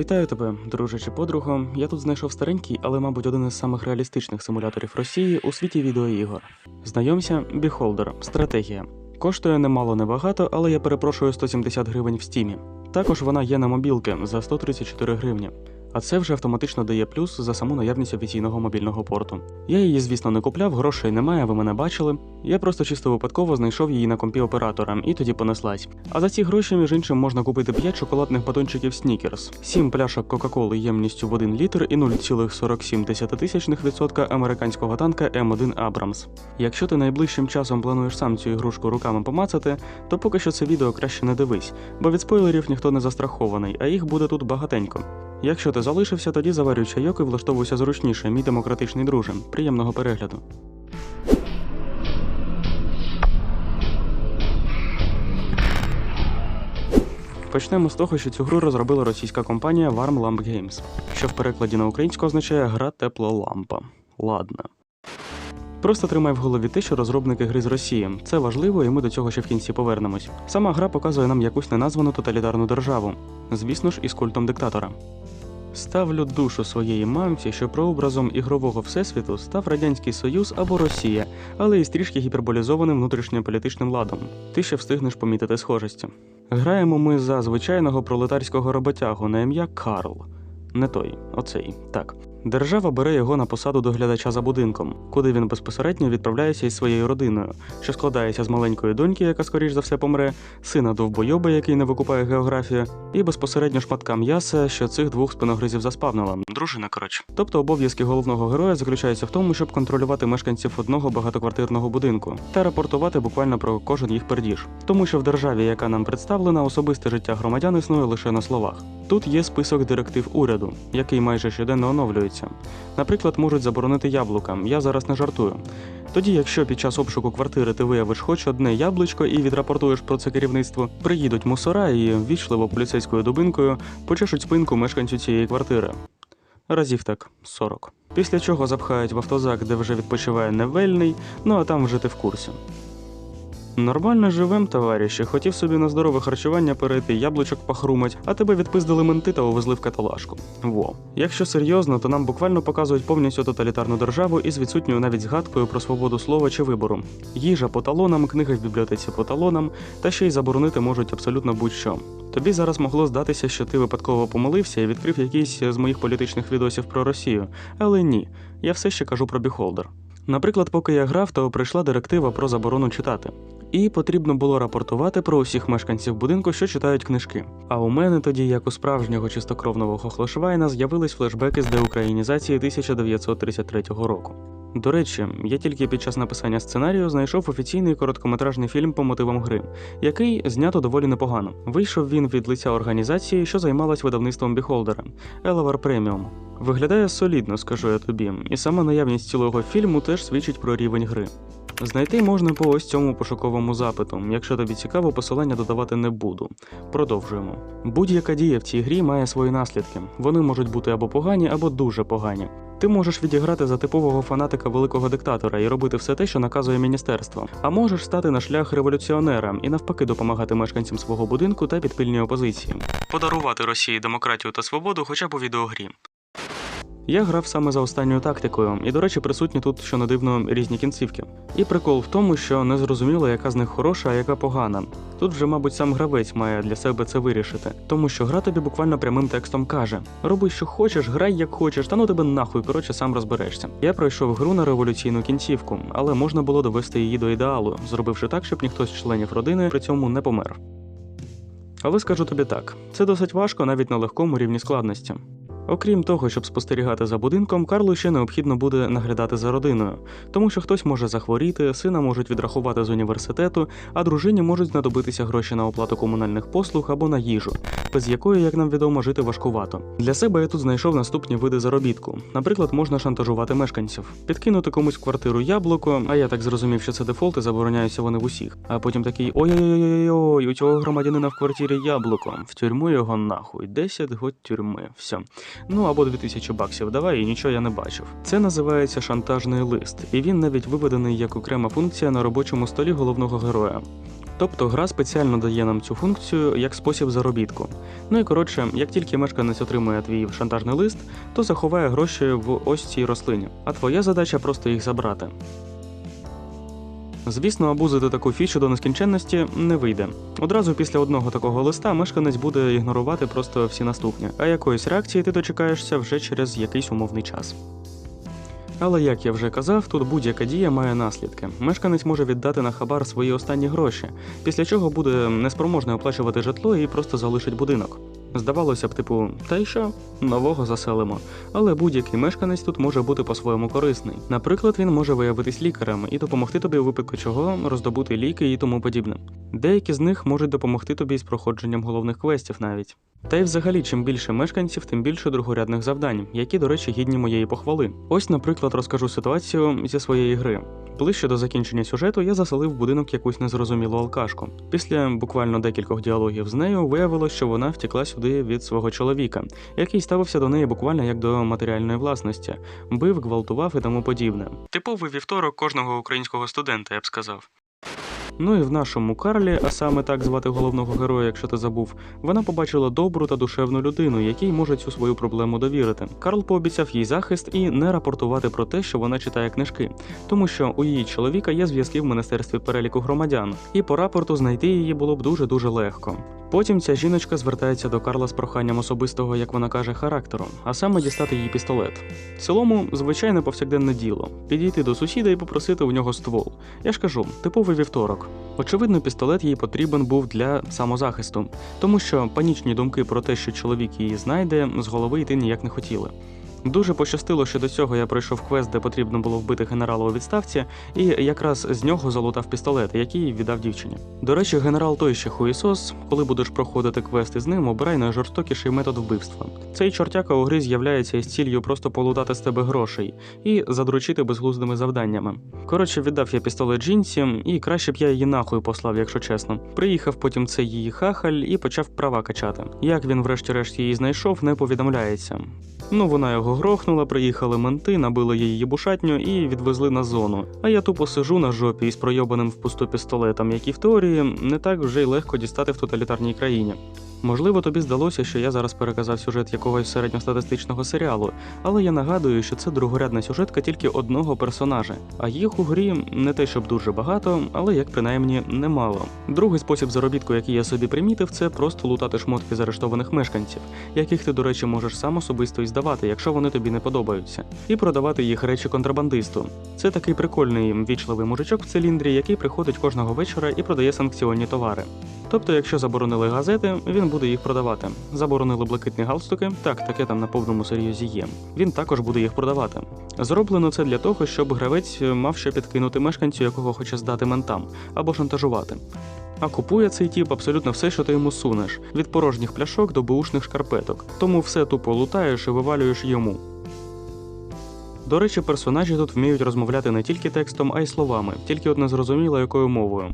Вітаю тебе, друже чи подруго. Я тут знайшов старенький, але, мабуть, один із самих реалістичних симуляторів Росії у світі відеоігор. Знайомся, Beholder, стратегія. Коштує немало небагато, але я перепрошую 170 гривень в стімі. Також вона є на мобілки за 134 гривні. А це вже автоматично дає плюс за саму наявність офіційного мобільного порту. Я її, звісно, не купляв, грошей немає, ви мене бачили. Я просто чисто випадково знайшов її на компі оператора і тоді понеслась. А за ці гроші, між іншим, можна купити 5 шоколадних батончиків Snickers, 7 пляшок Кока-Коли ємністю в 1 літр і 0,47% американського танка М1 Абрамс. Якщо ти найближчим часом плануєш сам цю ігрушку руками помацати, то поки що це відео краще не дивись, бо від спойлерів ніхто не застрахований, а їх буде тут багатенько. Якщо ти залишився, тоді заварюй чайок і влаштовуйся зручніше, мій демократичний друже. Приємного перегляду. Почнемо з того, що цю гру розробила російська компанія Warm Lamp Games, що в перекладі на українську означає гра тепла лампа. Ладно. Просто тримай в голові те, що розробники гри з Росії. Це важливо, і ми до цього ще в кінці повернемось. Сама гра показує нам якусь неназвану тоталітарну державу, звісно ж, із культом диктатора. Ставлю душу своєї мамці, що прообразом ігрового всесвіту став Радянський Союз або Росія, але і трішки гіперболізованим внутрішньополітичним ладом. Ти ще встигнеш помітити схожості. Граємо ми за звичайного пролетарського роботягу на ім'я Карл. Не той, оцей, так. Держава бере його на посаду доглядача за будинком, куди він безпосередньо відправляється із своєю родиною, що складається з маленької доньки, яка скоріш за все помре, сина довбойоба, який не викупає географію, і безпосередньо шматка м'яса, що цих двох спиногризів заспавнила. Дружина, коротше. Тобто обов'язки головного героя заключаються в тому, щоб контролювати мешканців одного багатоквартирного будинку та рапортувати буквально про кожен їх пердіж. Тому що в державі, яка нам представлена, особисте життя громадян існує лише на словах. Тут є список директив уряду, який майже щоденно оновлюється. Наприклад, можуть заборонити яблука. Я зараз не жартую. Тоді, якщо під час обшуку квартири ти виявиш хоч одне яблучко і відрапортуєш про це керівництво, приїдуть мусора і ввічливо поліцейською дубинкою почешуть спинку мешканцю цієї квартири. Разів так 40. Після чого запхають в автозак, де вже відпочиває невельний, ну а там вже ти в курсі. Нормально живем, товариші. Хотів собі на здорове харчування перейти, яблучок похрумать, а тебе відпиздили менти та увезли в каталажку. Во. Якщо серйозно, то нам буквально показують повністю тоталітарну державу із відсутньою навіть згадкою про свободу слова чи вибору. Їжа по талонам, книги в бібліотеці по талонам, та ще й заборонити можуть абсолютно будь-що. Тобі зараз могло здатися, що ти випадково помилився і відкрив якийсь з моїх політичних відосів про Росію, але ні, я все ще кажу про біхолдер. Наприклад, поки я грав, то прийшла директива про заборону читати. І потрібно було рапортувати про усіх мешканців будинку, що читають книжки. А у мене тоді, як у справжнього чистокровного хохлошвайна, з'явились флешбеки з деукраїнізації 1933 року. До речі, я тільки під час написання сценарію знайшов офіційний короткометражний фільм по мотивам гри, який знято доволі непогано. Вийшов він від лиця організації, що займалась видавництвом біхолдера Elevar Premium. Виглядає солідно, скажу я тобі, і сама наявність цілого фільму теж свідчить про рівень гри. Знайти можна по ось цьому пошуковому запиту. Якщо тобі цікаво, посилання додавати не буду. Продовжуємо. Будь-яка дія в цій грі має свої наслідки. Вони можуть бути або погані, або дуже погані. Ти можеш відіграти за типового фанатика великого диктатора і робити все те, що наказує міністерство. А можеш стати на шлях революціонера і навпаки допомагати мешканцям свого будинку та підпільній опозиції. Подарувати Росії демократію та свободу хоча б у відеогрі. Я грав саме за останньою тактикою, і, до речі, присутні тут, що не дивно, різні кінцівки. І прикол в тому, що не зрозуміло, яка з них хороша, а яка погана. Тут вже, мабуть, сам гравець має для себе це вирішити, тому що гра тобі буквально прямим текстом каже: роби, що хочеш, грай як хочеш, та ну тебе нахуй, коротше, сам розберешся. Я пройшов гру на революційну кінцівку, але можна було довести її до ідеалу, зробивши так, щоб ніхто з членів родини при цьому не помер. Але скажу тобі так: це досить важко навіть на легкому рівні складності. Окрім того, щоб спостерігати за будинком, Карлу ще необхідно буде наглядати за родиною, тому що хтось може захворіти, сина можуть відрахувати з університету, а дружині можуть знадобитися гроші на оплату комунальних послуг або на їжу, без якої, як нам відомо, жити важкувато. Для себе я тут знайшов наступні види заробітку. Наприклад, можна шантажувати мешканців, підкинути комусь в квартиру яблуко, а я так зрозумів, що це дефолт і забороняються вони в усіх. А потім такий ой-ой-ой, у цього громадянина в квартирі яблуко. В тюрму його нахуй, 10 год тюрми. Все. Ну або 2000 баксів давай, і нічого я не бачив. Це називається шантажний лист, і він навіть виведений як окрема функція на робочому столі головного героя. Тобто гра спеціально дає нам цю функцію як спосіб заробітку. Ну і коротше, як тільки мешканець отримує твій шантажний лист, то заховає гроші в ось цій рослині, а твоя задача просто їх забрати. Звісно, обузити таку фічу до нескінченності не вийде. Одразу після одного такого листа мешканець буде ігнорувати просто всі наступні, а якоїсь реакції ти дочекаєшся вже через якийсь умовний час. Але як я вже казав, тут будь-яка дія має наслідки. Мешканець може віддати на хабар свої останні гроші, після чого буде неспроможний оплачувати житло і просто залишить будинок. Здавалося б, типу, та й що? Нового заселимо. Але будь-який мешканець тут може бути по-своєму корисний. Наприклад, він може виявитись лікарем і допомогти тобі у випадку чого роздобути ліки і тому подібне. Деякі з них можуть допомогти тобі з проходженням головних квестів навіть. Та й взагалі, чим більше мешканців, тим більше другорядних завдань, які, до речі, гідні моєї похвали. Ось, наприклад, розкажу ситуацію зі своєї гри. Ближче до закінчення сюжету я заселив в будинок якусь незрозумілу алкашку. Після буквально декількох діалогів з нею виявилось, що вона втекла сюди від свого чоловіка, який ставився до неї буквально як до матеріальної власності, бив, гвалтував і тому подібне. Типовий вівторок кожного українського студента, я б сказав. Ну і в нашому Карлі, а саме так звати головного героя, якщо ти забув, вона побачила добру та душевну людину, якій може цю свою проблему довірити. Карл пообіцяв їй захист і не рапортувати про те, що вона читає книжки, тому що у її чоловіка є зв'язки в міністерстві переліку громадян, і по рапорту знайти її було б дуже дуже легко. Потім ця жіночка звертається до Карла з проханням особистого, як вона каже, характеру, а саме дістати її пістолет. В цілому, звичайне повсякденне діло підійти до сусіда і попросити у нього ствол. Я ж кажу, типовий вівторок. Очевидно, пістолет їй потрібен був для самозахисту, тому що панічні думки про те, що чоловік її знайде, з голови йти ніяк не хотіли. Дуже пощастило, що до цього я пройшов квест, де потрібно було вбити генерала у відставці, і якраз з нього залутав пістолет, який віддав дівчині. До речі, генерал той ще хуїсос, коли будеш проходити квести з ним, обирай найжорстокіший метод вбивства. Цей чортяка у грі з'являється із ціллю просто полутати з тебе грошей і задручити безглуздими завданнями. Коротше, віддав я пістолет жінці, і краще б я її нахуй послав, якщо чесно. Приїхав потім цей її хахаль і почав права качати. Як він, врешті-решт, її знайшов, не повідомляється. Ну, вона його грохнула, приїхали менти, набили її бушатню і відвезли на зону. А я тупо сижу на жопі із пройобаним впусту пістолетом, який в теорії не так вже й легко дістати в тоталітарній країні. Можливо, тобі здалося, що я зараз переказав сюжет якогось середньостатистичного серіалу, але я нагадую, що це другорядна сюжетка тільки одного персонажа, а їх у грі не те, щоб дуже багато, але як принаймні немало. Другий спосіб заробітку, який я собі примітив, це просто лутати шмотки з арештованих мешканців, яких ти, до речі, можеш сам особисто і здавати, якщо вони тобі не подобаються, і продавати їх речі контрабандисту. Це такий прикольний вічливий мужичок в циліндрі, який приходить кожного вечора і продає санкціонні товари. Тобто, якщо заборонили газети, він буде їх продавати. Заборонили блакитні галстуки, так, таке там на повному серйозі є. Він також буде їх продавати. Зроблено це для того, щоб гравець мав що підкинути мешканцю, якого хоче здати ментам, або шантажувати. А купує цей тіп абсолютно все, що ти йому сунеш, від порожніх пляшок до беушних шкарпеток. Тому все тупо лутаєш і вивалюєш йому. До речі, персонажі тут вміють розмовляти не тільки текстом, а й словами, тільки от не зрозуміло якою мовою.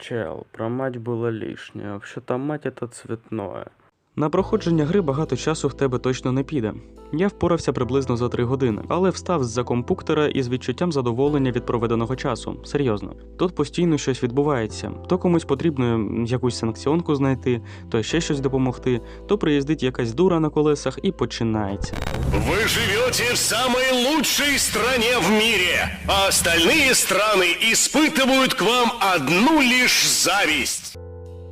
Чел, про мать было лишнее, вообще-то мать это цветное. На проходження гри багато часу в тебе точно не піде. Я впорався приблизно за 3 години, але встав з-за компуктера із відчуттям задоволення від проведеного часу. Серйозно. Тут постійно щось відбувається. То комусь потрібно якусь санкціонку знайти, то ще щось допомогти, то приїздить якась дура на колесах і починається. Вы живете в самой лучшей стране в мире, а остальные страны испытывают к вам одну лишь зависть.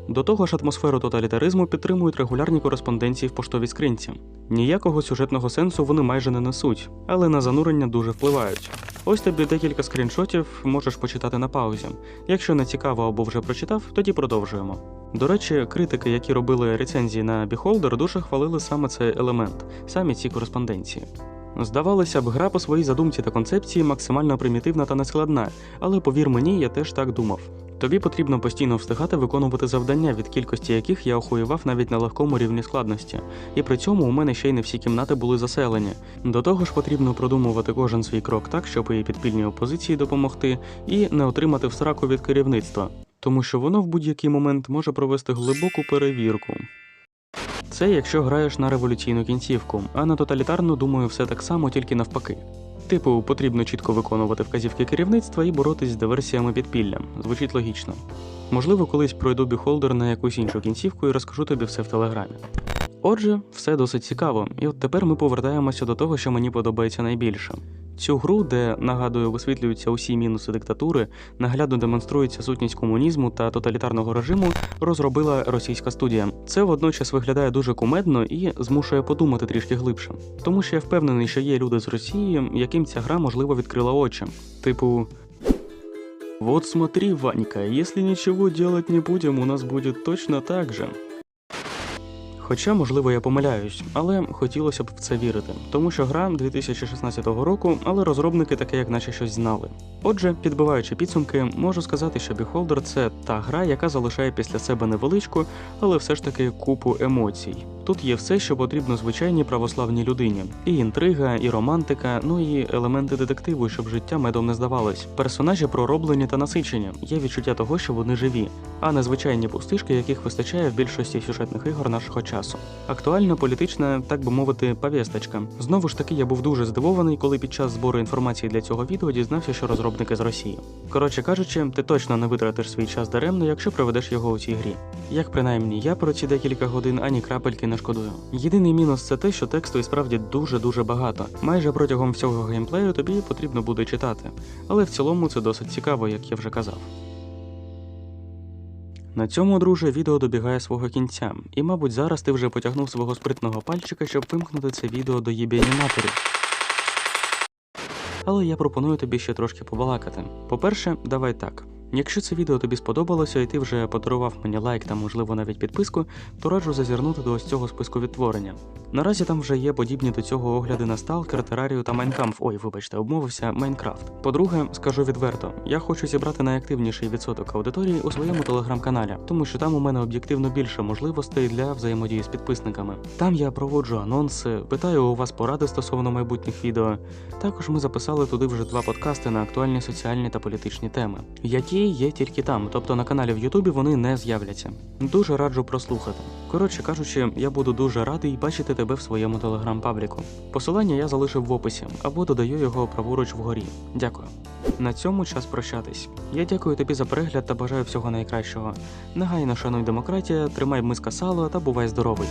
До того ж, атмосферу тоталітаризму підтримують регулярні кореспонденції в поштовій скринці. Ніякого сюжетного сенсу вони майже не несуть, але на занурення дуже впливають. Ось тобі декілька скріншотів можеш почитати на паузі. Якщо не цікаво або вже прочитав, тоді продовжуємо. До речі, критики, які робили рецензії на Beholder, дуже хвалили саме цей елемент, самі ці кореспонденції. Здавалося б, гра по своїй задумці та концепції максимально примітивна та нескладна, але повір мені, я теж так думав. Тобі потрібно постійно встигати виконувати завдання, від кількості яких я охуював навіть на легкому рівні складності, і при цьому у мене ще й не всі кімнати були заселені. До того ж, потрібно продумувати кожен свій крок так, щоб і підпільній опозиції допомогти, і не отримати в сраку від керівництва, тому що воно в будь-який момент може провести глибоку перевірку. Це якщо граєш на революційну кінцівку, а на тоталітарну, думаю, все так само, тільки навпаки. Типу, потрібно чітко виконувати вказівки керівництва і боротись з диверсіями підпілля. Звучить логічно. Можливо, колись пройду біхолдер на якусь іншу кінцівку і розкажу тобі все в телеграмі. Отже, все досить цікаво, і от тепер ми повертаємося до того, що мені подобається найбільше. Цю гру, де нагадую, висвітлюються усі мінуси диктатури, наглядно демонструється сутність комунізму та тоталітарного режиму, розробила російська студія. Це водночас виглядає дуже кумедно і змушує подумати трішки глибше. Тому що я впевнений, що є люди з Росії, яким ця гра можливо відкрила очі. Типу. Вот смотри, Ванька, если ничего делать не будем, у нас будет точно так же. Хоча, можливо, я помиляюсь, але хотілося б в це вірити, тому що гра 2016 року, але розробники таке як наче щось знали. Отже, підбиваючи підсумки, можу сказати, що Beholder – це та гра, яка залишає після себе невеличку, але все ж таки купу емоцій. Тут є все, що потрібно звичайній православній людині: і інтрига, і романтика, ну і елементи детективу, щоб життя медом не здавалось. Персонажі пророблені та насичені. Є відчуття того, що вони живі, а не звичайні пустишки, яких вистачає в більшості сюжетних ігор нашого часу. Актуальна політична, так би мовити, повісточка. Знову ж таки, я був дуже здивований, коли під час збору інформації для цього відео дізнався, що розробники з Росії. Коротше кажучи, ти точно не витратиш свій час даремно, якщо проведеш його у цій грі. Як принаймні я про ці декілька годин ані крапельки не шкодую. Єдиний мінус це те, що тексту і справді дуже-дуже багато. Майже протягом всього геймплею тобі потрібно буде читати. Але в цілому це досить цікаво, як я вже казав. На цьому, друже, відео добігає свого кінця, і, мабуть, зараз ти вже потягнув свого спритного пальчика, щоб вимкнути це відео до єбєні матері. Але я пропоную тобі ще трошки побалакати. По-перше, давай так. Якщо це відео тобі сподобалося і ти вже подарував мені лайк та, можливо, навіть підписку, то раджу зазирнути до ось цього списку відтворення. Наразі там вже є подібні до цього огляди на Stalker, Терарію та Майнкамф. Ой, вибачте, обмовився Майнкрафт. По-друге, скажу відверто, я хочу зібрати найактивніший відсоток аудиторії у своєму телеграм-каналі, тому що там у мене об'єктивно більше можливостей для взаємодії з підписниками. Там я проводжу анонси, питаю у вас поради стосовно майбутніх відео. Також ми записали туди вже два подкасти на актуальні соціальні та політичні теми, які є тільки там, тобто на каналі в Ютубі вони не з'являться. Дуже раджу прослухати. Коротше кажучи, я буду дуже радий бачити тебе в своєму телеграм-пабліку. Посилання я залишив в описі або додаю його праворуч вгорі. Дякую. На цьому час прощатись. Я дякую тобі за перегляд та бажаю всього найкращого. Негайно шануй демократія, тримай миска сала та бувай здоровий.